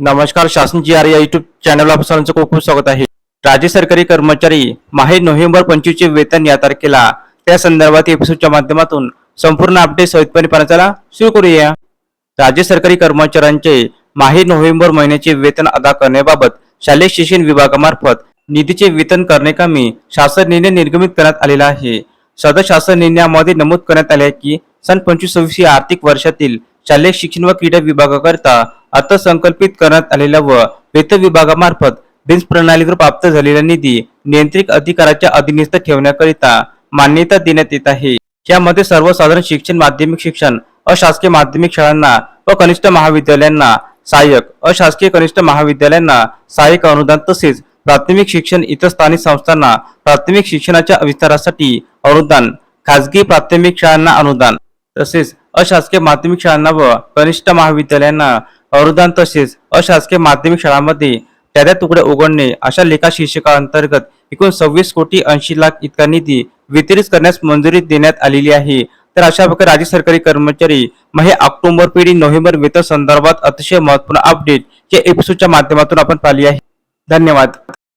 नमस्कार शासन G R या युट्यूब चॅनलला आपलं सर्वांचं खूप खूप स्वागत आहे. राज्य सरकारी कर्मचारी माहीत नोव्हेंबर पंचवीसचे वेतन या तारखेला त्या संदर्भात एपिसोडच्या माध्यमातून संपूर्ण अपडेट सहितपणे पाहण्याला सुरू करूया. राज्य सरकारी कर्मचाऱ्यांचे माहीत नोव्हेंबर महिन्याचे वेतन अदा करण्याबाबत शालेय शिक्षण विभागामार्फत निधीचे वेतन करण्याकामी शासन निर्णय निर्गमित करण्यात आलेला आहे. सदर शासन निर्णयामध्ये नमूद करण्यात आले की सन पंचवीस सव्वीस या आर्थिक वर्षातील शालेय शिक्षण व क्रीडा विभागाकरिता आता संकल्पित करण्यात आलेल्या व वित्त विभागामार्फत बिन्स प्रणालीवर प्राप्त झालेला निधी नियंत्रित अधिकाराच्या अधीनस्थ ठेवण्याकरिता मान्यता देण्यात येत आहे. यामध्ये सर्वसाधारण शिक्षण माध्यमिक शिक्षण अशासकीय माध्यमिक शाळांना व कनिष्ठ महाविद्यालयांना सहाय्यक अशासकीय कनिष्ठ महाविद्यालयांना सहाय्यक अनुदान तसेच प्राथमिक शिक्षण इतर स्थानिक संस्थांना प्राथमिक शिक्षणाच्या विस्तारासाठी अनुदान खाजगी प्राथमिक शाळांना अनुदान तसेच अशासकीय माध्यमिक शाळांना व कनिष्ठ महाविद्यालयांना अनुदान तसेच अशासकीय माध्यमिक शाळांमध्ये त्याद्या तुकडे उघडणे अशा लेखा शीर्षकांतर्गत एकूण सव्वीस कोटी ऐंशी लाख इतका निधी वितरित करण्यास मंजुरी देण्यात आलेली आहे. तर अशा प्रकारे राज्य सरकारी कर्मचारी मग हे ऑक्टोबर पिढी नोव्हेंबर वेतन संदर्भात अतिशय महत्त्वपूर्ण अपडेट या एपिसोडच्या माध्यमातून आपण पाहिली आहे. धन्यवाद.